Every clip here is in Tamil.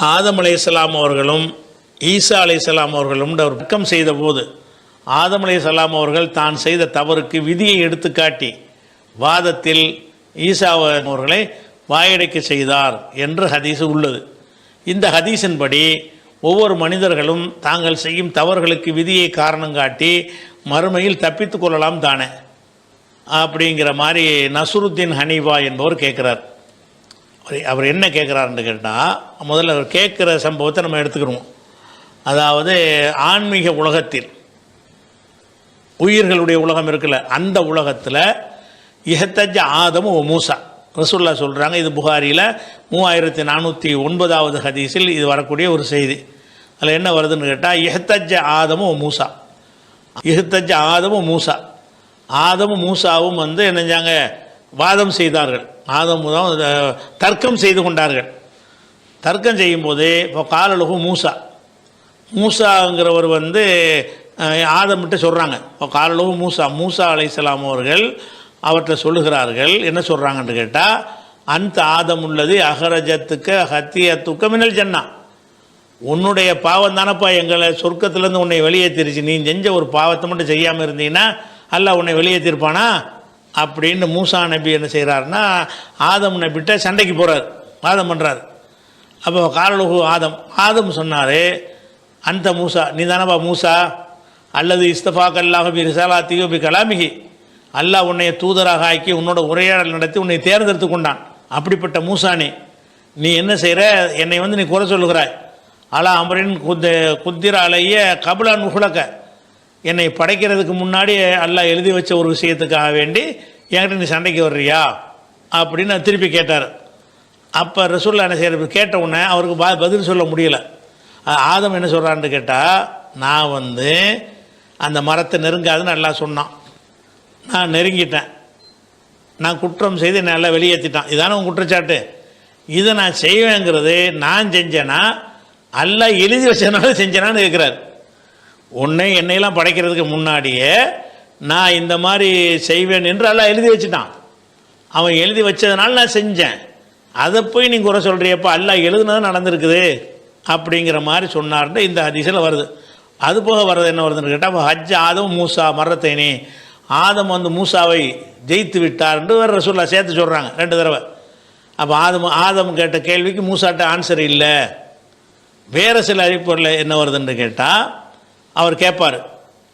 ஆதம் அலையாம் அவர்களும் ஈசா அலையாம் அவர்களும் ஒரு பக்கம் செய்த போது ஆதம் அலையாம் அவர்கள் தான் செய்த தவறுக்கு விதியை எடுத்துக்காட்டி வாதத்தில் ஈசா அவர்களை வாயடைக்க செய்தார் என்று ஹதீஸ் உள்ளது. இந்த ஹதீஸின்படி ஒவ்வொரு மனிதர்களும் தாங்கள் செய்யும் தவறுகளுக்கு விதியை காரணம் காட்டி மறுமையில் தப்பித்து கொள்ளலாம் தானே? அப்படிங்கிற மாதிரி நசுருத்தீன் ஹனீஃபா என்பவர் கேட்குறார். அவர் என்ன கேட்குறாருன்னு கேட்டால் முதல்ல அவர் கேட்குற சம்பவத்தை நம்ம எடுத்துக்கிறோம் அதாவது ஆன்மீக உலகத்தில் உயிர்களுடைய உலகம் இருக்குல்ல அந்த உலகத்தில் இஹத்தஜ ஆதம் ஓ மூசா. ரசுல்லா சொல்கிறாங்க இது புகாரியில் மூவாயிரத்தி நானூற்றி ஒன்பதாவது ஹதீஸில் இது வரக்கூடிய ஒரு செய்தி. அதில் என்ன வருதுன்னு கேட்டால் இஹத்தஜ ஆதமும் ஓ மூசா. இஹத்தஜ ஆதமும் மூசா. ஆதமும் மூசாவும் வந்து என்னஞ்சாங்க வாதம் செய்தார்கள். ஆதம் தான் தர்க்கம் செய்து கொண்டார்கள். தர்க்கம் செய்யும்போது இப்போ காலலுகு மூசா. மூசாங்கிறவர் வந்து ஆதம்கிட்ட சொல்கிறாங்க இப்போ காலலுகு மூசா மூசா அலைசலாம் அவர்கள் அவற்றை சொல்லுகிறார்கள். என்ன சொல்கிறாங்கன்னு கேட்டால் அந்த ஆதம் உள்ளது அகரஜத்துக்கு ஹத்தியத்துக்க மினல் ஜன்னா. உன்னுடைய பாவம் தானப்பா எங்களை சொர்க்கத்திலேருந்து உன்னை வெளியேற்றிருச்சு நீ செஞ்ச ஒரு பாவத்தை மட்டும் செய்யாமல் இருந்தீங்கன்னா அல்ல உன்னை வெளியேற்றிருப்பானா அப்படின்னு மூசா நபி என்ன செய்கிறாருன்னா ஆதம் நபிட்ட சண்டைக்கு போகிறார் வாதம் பண்ணுறார் அப்போ காலலுகு ஆதம் ஆதம் சொன்னார் அந்த மூசா நீ தானப்பா மூசா? அல்லது இஸ்தஃபாக் அல்லாஹ் பி ரிசாலாத்தியோ பி கலாமிகி அல்லாஹ் உன்னை தூதராக ஆக்கி உன்னோட உரையாடல் நடத்தி உன்னை தேர்ந்தெடுத்து கொண்டான். அப்படிப்பட்ட மூசானி நீ. என்ன செய்கிற என்னை வந்து நீ குறை சொல்லுகிறாய். அலா அமரின் குத்த குத்திர அலைய கபலான் உகுலக்க. என்னை படைக்கிறதுக்கு முன்னாடி அல்லாஹ் எழுதி வச்ச ஒரு விஷயத்துக்காக வேண்டி என்கிட்ட நீ சண்டைக்கு வர்றியா? அப்படின்னு திருப்பி கேட்டார். அப்போ ரசூல்லா என்ன செய்கிறப்ப கேட்ட உடனே அவருக்கு பா பதில் சொல்ல முடியல. ஆதம் என்ன சொல்கிறான்னு கேட்டால் நான் வந்து அந்த மரத்தை நெருங்காதுன்னு நல்லா சொன்னான். நான் நெருங்கிட்டேன். நான் குற்றம் செய்து என்னை நல்லா வெளியேற்றிட்டான் இதானே உன் குற்றச்சாட்டு? இதை நான் செய்வேங்கிறது நான் செஞ்சேன்னா அல்ல எழுதி வச்சதுனால செஞ்சேனான்னு கேட்குறாரு உன்னை என்னையெல்லாம் படைக்கிறதுக்கு முன்னாடியே நான் இந்த மாதிரி செய்வேன் என்று எல்லாம் எழுதி வச்சுட்டான். அவன் எழுதி வச்சதுனால நான் செஞ்சேன். அதை போய் நீ குறை சொல்கிறியப்பா அல்ல எழுதுனது நடந்திருக்குது அப்படிங்கிற மாதிரி சொன்னார்ன்ட்டு இந்த அதிசயில் வருது. அது போக வர்றது என்ன வருதுன்னு கேட்டால் ஹஜ் ஆதம் மூசா மரத்தைனி ஆதம் வந்து மூசாவை ஜெயித்து விட்டார்ன்ட்டு வேறு ரசூல்லா சேர்த்து சொல்கிறாங்க ரெண்டு தடவை. அப்போ ஆதம் ஆதம் கேட்ட கேள்விக்கு மூசாட்ட ஆன்சர் இல்லை. வேறு சில அறிவிப்புகளில் என்ன வருதுன்னு கேட்டால் அவர் கேட்பார்.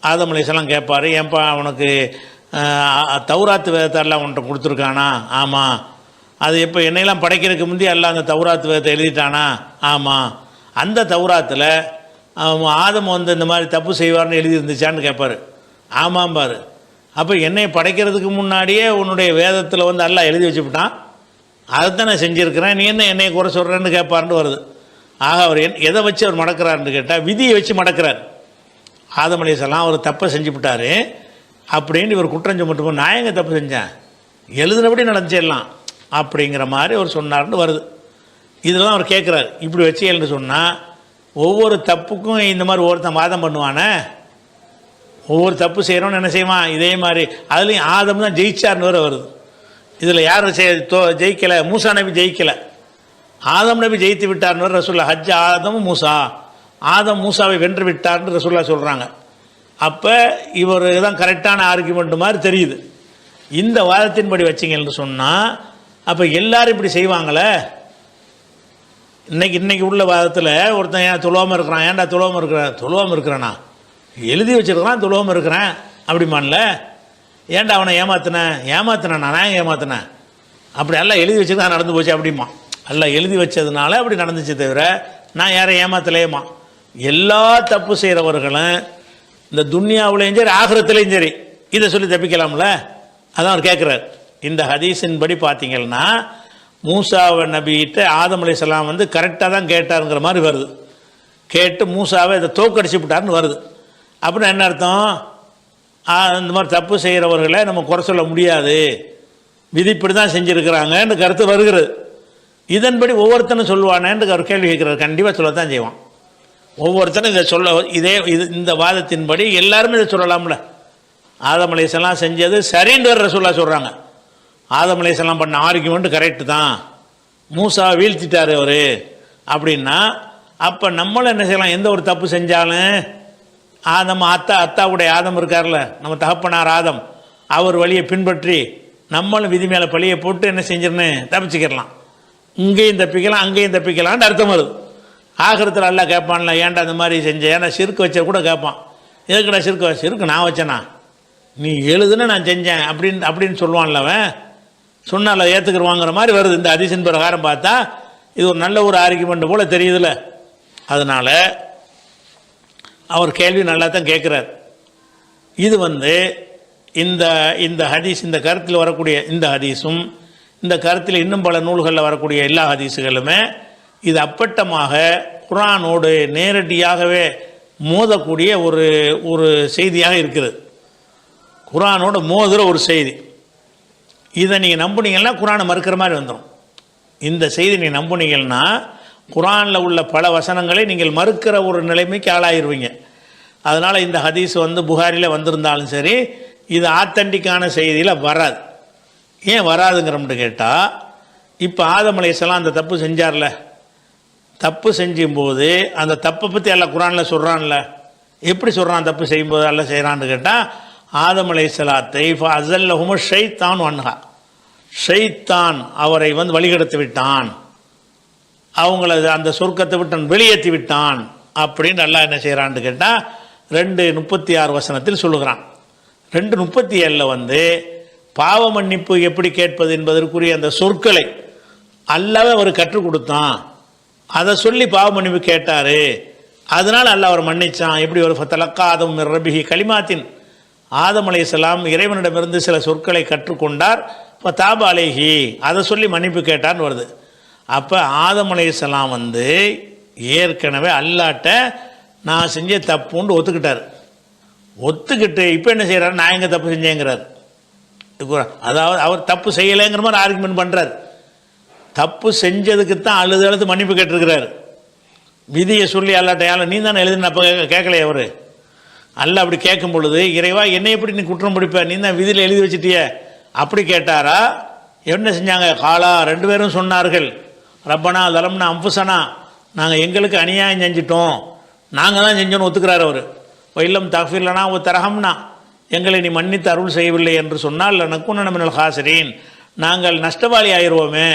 ஆதம் அலிஸ்லாம் கேட்பார் ஏன்பா அவனுக்கு தௌராத்து வேதத்தெல்லாம் உன்ட்ட கொடுத்துருக்கானா? ஆமாம் அது எப்போ என்னையெல்லாம் படைக்கிறதுக்கு முந்தி எல்லாம் அந்த தௌராத்து வேதத்தை எழுதிட்டானா? ஆமாம் அந்த தௌராத்தில் அவன் ஆதம் வந்து இந்த மாதிரி தப்பு செய்வார்னு எழுதி இருந்துச்சான்னு கேட்பார். ஆமாம் பாரு. அப்போ என்னை படைக்கிறதுக்கு முன்னாடியே உன்னுடைய வேதத்தில் வந்து எல்லாம் எழுதி வச்சுவிட்டான் அதைத்தான் நான் செஞ்சுருக்கிறேன். நீ என்ன என்னை குறை சொல்கிறேன்னு கேட்பாருன்னு வருது. ஆக அவர் என் எதை வச்சு அவர் மடக்கிறாருன்னு கேட்டால் விதியை வச்சு மடக்கிறார். ஆதம் அலிசல்லாம் அவர் தப்பை செஞ்சு விட்டார் அப்படின்னு இவர் குற்றம் சுமட்டு நான் எங்கே தப்பு செஞ்சேன்? எழுதுனபடி நடந்துச்சிடலாம் அப்படிங்கிற மாதிரி அவர் சொன்னார்னு வருது. இதெல்லாம் அவர் கேட்குறாரு இப்படி வச்சீங்கன்னு சொன்னால் ஒவ்வொரு தப்புக்கும் இந்த மாதிரி ஒருத்தன் வாதம் பண்ணுவானே? ஒவ்வொரு தப்பு செய்கிறோன்னு என்ன செய்வான்? இதே மாதிரி. அதுலேயும் ஆதம் தான் ஜெயிச்சார்னு வேற வருது. இதில் யாரும் செய் தோ ஜெயிக்கலை? மூசா நபி ஜெயிக்கலை. ஆதம் நபி ஜெயித்து விட்டார்னு ரசூல்லா ஹஜ் ஆதம் மூசா. ஆதம் மூசாவை வென்று விட்டார்னு ரசூல்லா சொல்கிறாங்க அப்போ இவர் தான் கரெக்டான ஆர்குமெண்ட் மாதிரி தெரியுது. இந்த வாதத்தின்படி வச்சிங்கன்னு சொன்னால் அப்போ எல்லாரும் இப்படி செய்வாங்களே? இன்னைக்கு இன்னைக்கு உள்ள வாதத்தில் ஒருத்தன் ஏன் துளவாமல் இருக்கிறான்? ஏன்டா துளவாமல் இருக்கிறான் துளவாமல் இருக்கிறானா? எழுதி வச்சிருக்கிறான் துளவாமல் இருக்கிறேன். அப்படிமான்ல? ஏன்டா அவனை ஏமாத்தினேன் ஏமாத்தினேன் நான் ஏமாத்தினேன்? அப்படி எல்லாம் எழுதி வச்சுதான் நடந்து போச்சு அப்படிமா எல்லாம் எழுதி வச்சதுனால அப்படி நடந்துச்சு தவிர நான் யாரையும் ஏமாத்தலையேமா எல்லா தப்பு செய்கிறவர்களும் இந்த துன்யாவிலையும் சரி ஆகிரத்துலேயும் சரி இதை சொல்லி தப்பிக்கலாம்ல? அதான் அவர் கேட்குறார் இந்த ஹதீஸின் படி பார்த்தீங்கன்னா மூசாவை நபிகிட்ட ஆதம் சலாம் வந்து கரெக்டாக தான் கேட்டாருங்கிற மாதிரி வருது. கேட்டு மூசாவை இதை தோக்கடிச்சு விட்டாருன்னு வருது. அப்படின்னு என்ன அர்த்தம்? ஆ, இந்த மாதிரி தப்பு செய்கிறவர்களை நம்ம குறை சொல்ல முடியாது. விதிப்படி தான் செஞ்சுருக்கிறாங்கன்னு கருத்து வருகிறது. இதன்படி ஒவ்வொருத்தனும் சொல்லுவானேன்னு அவர் கேள்வி கேட்குறாரு. கண்டிப்பாக சொல்லத்தான் செய்வான். ஒவ்வொருத்தரும் இதை சொல்ல இதே இது இந்த வாதத்தின்படி எல்லாருமே இதை சொல்லலாம்ல. ஆதம் அலைஹிஸ்ஸலாம் செஞ்சது சரின்னு வர்ற சொல்ல சொல்கிறாங்க ஆதம் அலைஹிஸ்ஸலாம் பண்ண ஆர்கியூமெண்ட் கரெக்டு தான். மூசா வீழ்த்திட்டார் அவர். அப்படின்னா அப்போ நம்மளும் என்ன செய்யலாம்? எந்த ஒரு தப்பு செஞ்சாலும் ஆதம் அத்தா அத்தாவுடைய ஆதம் இருக்கார்ல நம்ம தகப்பனார் ஆதம் அவர் வழியை பின்பற்றி நம்மளும் விதி மேலே பழியை போட்டு என்ன செஞ்சிடணும்? தப்பிச்சுக்கிடலாம். இங்கேயும் தப்பிக்கலாம் அங்கேயும் தப்பிக்கலாம்னு அர்த்தம் வருது. ஆகிறதுல நல்லா கேட்பான்ல ஏன்டா அந்த மாதிரி செஞ்சேன் ஏன்னா சிறுக்கு வச்ச கூட கேட்பான். எதுக்குடா சிறுக்கு வச்ச சிறுக்கு நான் வச்சேனா? நீ எழுதுன்னு நான் செஞ்சேன் அப்படின்னு அப்படின்னு சொல்லுவான்ல அவன். சொன்னால ஏற்றுக்குருவாங்கிற மாதிரி வருது. இந்த அதிசன் பிரகாரம் பார்த்தா இது ஒரு நல்ல ஒரு ஆர்குமெண்ட் போல் தெரியுதுல்ல அதனால் அவர் கேள்வி நல்லா தான் கேட்குறார். இது வந்து இந்த இந்த ஹதீஸ் இந்த கருத்தில் வரக்கூடிய இந்த ஹதீஸும் இந்த கருத்தில் இன்னும் பல நூல்களில் வரக்கூடிய எல்லா ஹதீஸுகளுமே இது அப்பட்டமாக குரானோடு நேரடியாகவே மோதக்கூடிய ஒரு ஒரு செய்தியாக இருக்குது குரானோடு மோதுகிற ஒரு செய்தி. இதை நீங்கள் நம்புனீங்கன்னா குரானை மறுக்கிற மாதிரி வந்துடும் இந்த செய்தி நீ நம்புனீங்கன்னா குரானில் உள்ள பல வசனங்களை நீங்கள் மறுக்கிற ஒரு நிலைமைக்கு ஆளாயிருவீங்க. அதனால் இந்த ஹதீஸ் வந்து புகாரில் வந்திருந்தாலும் சரி இது ஆத்தண்டிக்கான செய்தியில் வராது. ஏன் வராதுங்கிறோம்னு கேட்டால் இப்போ ஆதம் அலைஹிஸ்ஸலாம் அந்த தப்பு செஞ்சார்ல? தப்பு செஞ்சும்போது அந்த தப்பை பற்றி எல்லாம் குரானில் சொல்கிறான்ல எப்படி சொல்கிறான் தப்பு செய்யும்போது எல்லாம் செய்கிறான்னு கேட்டால் ஆதம் அலைஹிஸ்ஸலாத்தை அசல்லஹும ஷைத்தான் வன்ஹா ஷைத்தான் அவரை வந்து வழிகெடுத்து விட்டான். அவங்கள அந்த சொர்க்கத்தை விட்டு வெளியேற்றி விட்டான். அப்படின்னு நல்லா என்ன செய்கிறான்னு கேட்டால் ரெண்டு முப்பத்தி ஆறு வசனத்தில் சொல்லுகிறான். ரெண்டு முப்பத்தி ஏழில் வந்து பாவ மன்னிப்பு எப்படி கேட்பது என்பதற்குரிய அந்த சொற்களை அல்லாவே அவர் கற்றுக் கொடுத்தான். அதை சொல்லி பாவ மன்னிப்பு கேட்டார். அதனால் அல்ல அவர் மன்னிச்சான். எப்படி ஒரு ஃபத்தலக்கா ஆதம் ரபிஹி கலிமாத்தின். ஆதம் அலைஹிஸ்ஸலாம் இறைவனிடமிருந்து சில சொற்களை கற்றுக்கொண்டார். இப்போ தாப அலைகி அதை சொல்லி மன்னிப்பு கேட்டான்னு வருது. அப்போ ஆதம் சலாம் வந்து ஏற்கனவே அல்லாட்ட நான் செஞ்ச தப்புன்னு ஒத்துக்கிட்டார். ஒத்துக்கிட்டு இப்போ என்ன செய்கிறாரு நான் எங்கே தப்பு செஞ்சேங்கிறார். அதாவது அவர் தப்பு செய்யலைங்கிற மாதிரி ஆர்குமெண்ட் பண்ணுறார் தப்பு செஞ்சதுக்கு தான் அழுது அழுது மன்னிப்பு கேட்டிருக்கிறார். விதியை சொல்லி அல்லாட்டையால் நீ தானே எழுதுன? அப்போ கேட்கலையே அவர். அல்ல அப்படி கேட்கும் பொழுது இறைவா என்னை எப்படி நீ குற்றம் பிடிப்ப? நீ தான் விதியில் எழுதி வச்சிட்டிய. அப்படி கேட்டாரா? என்ன செஞ்சாங்க? காலா ரெண்டு பேரும் சொன்னார்கள். ரப்பனா தலம்னா அம்புசனா நாங்கள் எங்களுக்கு அநியாயம் செஞ்சிட்டோம். நாங்கள் தான் செஞ்சோன்னு ஒத்துக்கிறார் அவர். இல்லம் தஃபில்லனா ஒரு தரகம்னா எங்களை நீ மன்னித்து அருள் செய்யவில்லை என்று சொன்னால் நக்குன்னு நம்ம ஹாசரீன். நாங்கள் நஷ்டவாளி ஆயிடுவோமே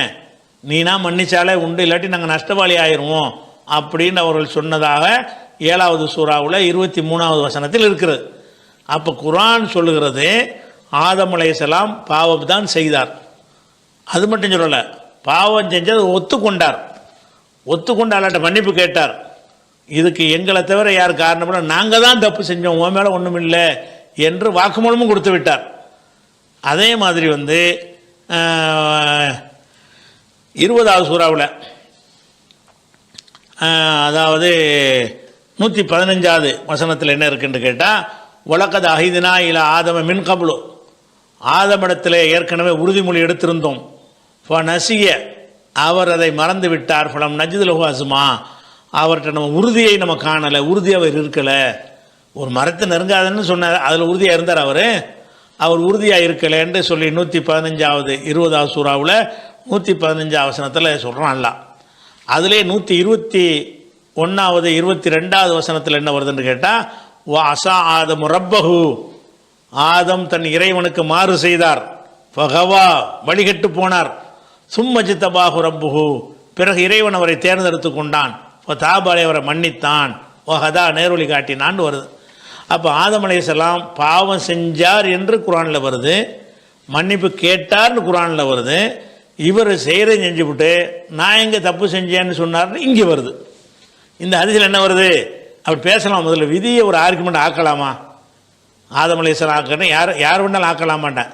நீனா மன்னிச்சாலே உண்டு இல்லாட்டி நாங்கள் நஷ்டவாளி ஆயிடுவோம் அப்படின்னு அவர்கள் சொன்னதாக ஏழாவது சூறாவில் இருபத்தி மூணாவது வசனத்தில் இருக்கிறது அப்போ குரான் சொல்லுகிறது ஆதம் அலைஹிஸ்ஸலாம் பாவம் தான் செய்தார். அது மட்டும் சொல்லலை பாவம் செஞ்சது ஒத்துக்கொண்டார். ஒத்துக்கொண்டு அல்லாட்ட மன்னிப்பு கேட்டார். இதுக்கு எங்களை தவிர யார் காரணம்னா நாங்கள் தான் தப்பு செஞ்சோம் உன் மேலே ஒன்றும் இல்லை என்று வாக்குமூலமும் கொடுத்து விட்டார். அதே மாதிரி வந்து இருபதாவது சூறாவில். அதாவது நூற்றி பதினஞ்சாவது வசனத்தில் என்ன இருக்குன்னு கேட்டால் உலகது அஹிதினா இல்லை ஆதம மின் கபலு. ஆதமிடத்தில் ஏற்கனவே உறுதிமொழி எடுத்திருந்தோம். இப்போ நசிய அவர் அதை மறந்து விட்டார். பலம் நஜிதுல ஹாசுமா அவர்கிட்ட நம்ம உறுதியை நம்ம காணலை உறுதி அவர் இருக்கலை. ஒரு மரத்தை நெருங்காதுன்னு சொன்னார் அதில் உறுதியாக இருந்தார் அவர். அவர் உறுதியாக இருக்கலைன்னு சொல்லி நூற்றி பதினஞ்சாவது இருபதாவது சூறாவில் நூற்றி பதினஞ்சு அவசனத்தில் சொல்கிறான் அல்ல அதிலே நூற்றி இருபத்தி ஒன்றாவது இருபத்தி ரெண்டாவது வசனத்தில் என்ன வருதுன்னு கேட்டால் வா அசா ஆதம் ரப்பகு ஆதம் தன் இறைவனுக்கு மாறு செய்தார். பகவா வழிகட்டு போனார். சும்மஜித்தபாகு தபாஹு பிறகு இறைவன் அவரை தேர்ந்தெடுத்து கொண்டான். இப்போ தாபாலை அவரை மன்னித்தான். ஓஹதா நேர்வழி காட்டினான்னு வருது. அப்போ ஆதம் அலைஹிஸ்ஸலாம் பாவம் செஞ்சார் என்று குரானில் வருது. மன்னிப்பு கேட்டார்னு குரானில் வருது. இவர் செய்கிறதை செஞ்சுவிட்டு நான் எங்கே தப்பு செஞ்சேன்னு சொன்னார்னு இங்கே வருது. இந்த அதிசயம் என்ன வருது? அப்படி பேசலாம் முதல்ல. விதியை ஒரு ஆர்குமெண்ட் ஆக்கலாமா? ஆதமலேஸ்வரன் ஆக்கணும் யார் யார் வேணாலும் ஆக்கலாமாட்டேன்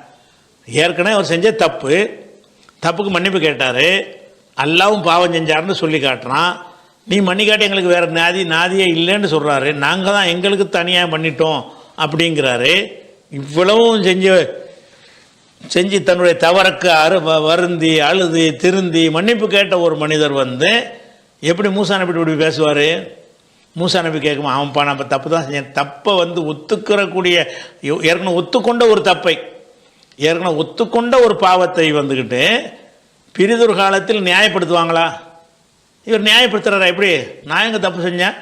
ஏற்கனவே அவர் செஞ்ச தப்பு தப்புக்கு மன்னிப்பு கேட்டார். அல்லாவும் பாவம் செஞ்சாருன்னு சொல்லி காட்டுறான். நீ மன்னிக்காட்டி எங்களுக்கு வேறு நாதி நாதியே இல்லைன்னு சொல்கிறாரு நாங்கள் தான் எங்களுக்கு தனியாக பண்ணிட்டோம் அப்படிங்கிறாரு. இவ்வளவும் செஞ்சு செஞ்சு தன்னுடைய தவறுக்கு அரு வருந்தி அழுது திருந்தி மன்னிப்பு கேட்ட ஒரு மனிதர் வந்து எப்படி மூசா நபி இப்படி பேசுவார்? மூசா நபி கேட்குமா அவன்ப்பா நம்ம தப்பு தான் செஞ்சேன். தப்பை வந்து ஒத்துக்கிறக்கூடிய ஏற்கனவே ஒத்துக்கொண்ட ஒரு தப்பை. ஏற்கனவே ஒத்துக்கொண்ட ஒரு பாவத்தை வந்துக்கிட்டு பிரிதொரு காலத்தில் நியாயப்படுத்துவாங்களா? இவர் நியாயப்படுத்துறாரா? எப்படி? நான் எங்கே தப்பு செஞ்சேன்?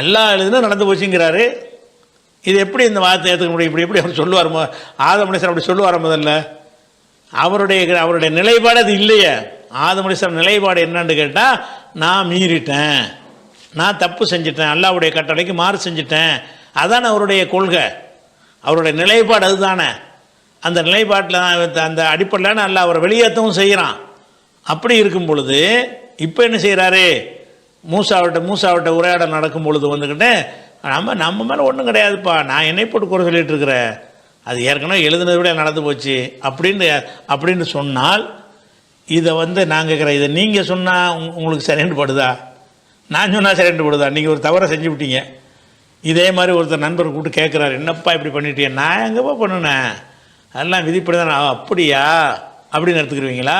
அல்லாஹ் எழுதுனா நடந்து போச்சுங்கிறாரு. இது எப்படி இந்த வார்த்தை ஏற்றுக்க முடியும்? இப்படி எப்படி அவர் சொல்லுவார் மொ- அப்படி சொல்லுவார் முதல்ல? அவருடைய அவருடைய நிலைப்பாடு அது இல்லையே. ஆதம் நிலைப்பாடு என்னன்னு கேட்டால் நான் மீறிட்டேன். நான் தப்பு செஞ்சிட்டேன். அல்லாவுடைய கட்டளைக்கு மாறு செஞ்சிட்டேன். அதானே அவருடைய கொள்கை. அவருடைய நிலைப்பாடு அதுதானே. அந்த நிலைப்பாட்டில் அந்த அடிப்படையில் நல்லா அவரை வெளியேற்றவும் செய்கிறான் அப்படி இருக்கும் பொழுது இப்போ என்ன செய்கிறாரு மூசாவிட்ட மூசாவிட்ட உரையாடல் நடக்கும் பொழுது வந்துக்கிட்டு நம்ம நம்ம மேலே ஒன்றும் கிடையாதுப்பா. நான் என்னை போட்டு குறை சொல்லிட்டு இருக்கிறேன் அது ஏற்கனவே எழுதுனது விட நடந்து போச்சு. அப்படின்னு அப்படின்னு சொன்னால் இதை வந்து நான் கேட்குறேன். இதை நீங்கள் சொன்னால் உங்களுக்கு சரிண்டு படுதா நான் சொன்னால் சரிண்டு படுதா நீங்கள் ஒரு தவறை செஞ்சு விட்டீங்க. இதே மாதிரி ஒருத்தர் நண்பர் கூப்பிட்டு கேட்குறாரு. என்னப்பா இப்படி பண்ணிட்டீங்க நான் எங்கப்பா பண்ணினேன்? அதெல்லாம் விதிப்படி தான் அப்படியா? அப்படின்னு எடுத்துக்கிருவீங்களா?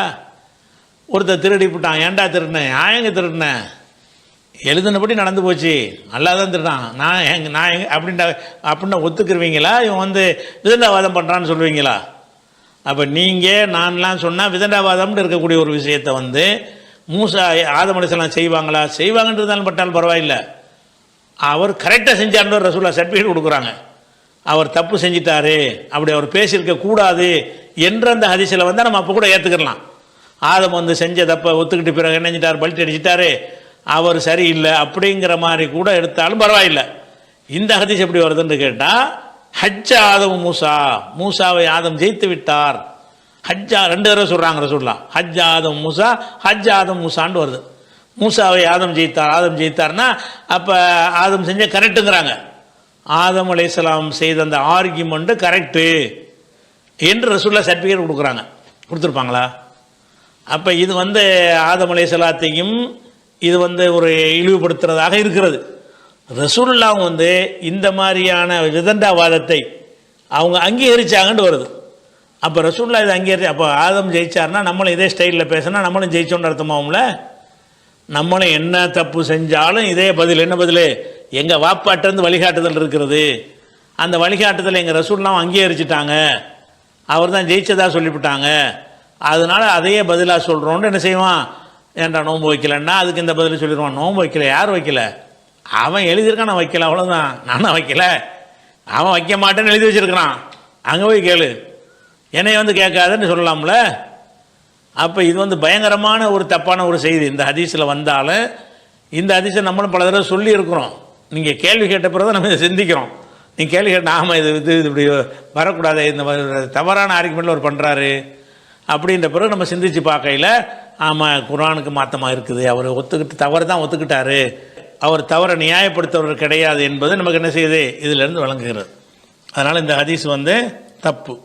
ஒருத்தர் திருடி போட்டான் ஏன்டா திருடினேன்? நான் எங்கே திருடினேன்? எழுதுனபடி நடந்து போச்சு. நல்லா தான் திருடான் நான் எங்க நான் எங்க அப்படின்ட்டு அப்படின்னா ஒத்துக்கிருவீங்களா? இவன் வந்து விதண்டாவாதம் பண்ணுறான்னு சொல்லுவீங்களா? அப்போ நீங்கள் நான்லாம் சொன்னால் விதண்டாவாதம்னு இருக்கக்கூடிய ஒரு விஷயத்தை வந்து மூசா ஆதமலிசலாம் செய்வாங்களா? செய்வாங்கன்றதாலும் பட்டாலும் பரவாயில்லை. அவர் கரெக்டாக செஞ்சார்னு ரசூலா சர்டிஃபிகேட் கொடுக்குறாங்க. அவர் தப்பு செஞ்சிட்டாரு. அப்படி அவர் பேசியிருக்க கூடாது என்ற அந்த ஹதிசில் வந்து நம்ம அப்போ கூட ஏற்றுக்கலாம் ஆதம் வந்து செஞ்ச தப்பை ஒத்துக்கிட்டு பிறகு என்ன செஞ்சிட்டார்? பல்ட்டி அடிச்சிட்டாரு. அவர் சரியில்லை அப்படிங்கிற மாதிரி கூட எடுத்தாலும் பரவாயில்லை. இந்த ஹதீஸ் எப்படி வருதுன்னு கேட்டால் ஹஜ் ஆதம் மூசா மூசாவை ஆதம் ஜெயித்து விட்டார். ஹஜ்ஜா ரெண்டு தடவை சொல்கிறாங்க ரசூல்லா ஹஜ் ஆதம் மூசா ஹஜ் ஆதம் மூசான்னு வருது. மூசாவை ஆதம் ஜெயித்தார் ஆதம் ஜெயித்தார்னா அப்போ ஆதம் செஞ்ச கரெக்டுங்கிறாங்க ஆதம் அலையாம் செய்த அந்த ஆர்கியூமெண்ட்டு கரெக்டு என்று ரசூல்லா சர்டிஃபிகேட் கொடுக்குறாங்க. கொடுத்துருப்பாங்களா? அப்போ இது வந்து ஆதம் அலையாத்தையும் இது வந்து ஒரு இழிவுபடுத்துறதாக இருக்கிறது. ரசூல்லாம் வந்து இந்த மாதிரியான விதண்டாவாதத்தை அவங்க அங்கீகரித்தாங்கன்னு வருது. அப்போ ரசூல்லா இதை அங்கீகரி அப்போ ஆதம் ஜெயிச்சார்னா நம்மளும் இதே ஸ்டைலில் பேசினா நம்மளும் ஜெயிச்சோன்னு அர்த்தமாகும்ல? நம்மளும் என்ன தப்பு செஞ்சாலும் இதே பதில் என்ன பதில்? எங்கள் வாப்பாட்டிருந்து வழிகாட்டுதல் இருக்கிறது. அந்த வழிகாட்டுதல் எங்கள் ரசூல்லாம் அங்கீகரிச்சிட்டாங்க. அவர் தான் ஜெயிச்சதாக சொல்லிவிட்டாங்க. அதனால் அதையே பதிலாக சொல்கிறோன்னு என்ன செய்வான்? ஏன்டா நோன்பு வைக்கலன்னா அதுக்கு இந்த பதில் சொல்லிடுவான் நோன்பு வைக்கல யார் வைக்கல? அவன் எழுதியிருக்கான் நான் வைக்கல அவ்வளோதான் நானும் வைக்கல. அவன் வைக்க மாட்டேன்னு எழுதி வச்சுருக்கிறான். அங்கே போய் கேளு. என்னை வந்து கேட்காதுன்னு சொல்லலாம்ல. அப்போ இது வந்து பயங்கரமான ஒரு தப்பான ஒரு செய்தி. இந்த ஹதீஸில் வந்தாலும் இந்த ஹதீஸை நம்மளும் பல தடவை சொல்லியிருக்கிறோம். நீங்கள் கேள்வி கேட்ட பிறகு நம்ம இதை சிந்திக்கிறோம். நீங்கள் கேள்வி கேட்ட ஆமாம் இது இது இது இப்படி வரக்கூடாது இந்த தவறான ஆர்குமெண்ட்டில் அவர் பண்ணுறாரு அப்படின்ற பிறகு நம்ம சிந்திச்சு பார்க்கையில் ஆமாம் குரானுக்கு மாற்றமாக இருக்குது. அவர் ஒத்துக்கிட்டு தவறு தான் ஒத்துக்கிட்டாரு. அவர் தவறை நியாயப்படுத்துறவர் கிடையாது என்பது நமக்கு என்ன செய்யுது? இதிலிருந்து விளங்குகிறது. அதனால் இந்த ஹதீஸ் வந்து தப்பு.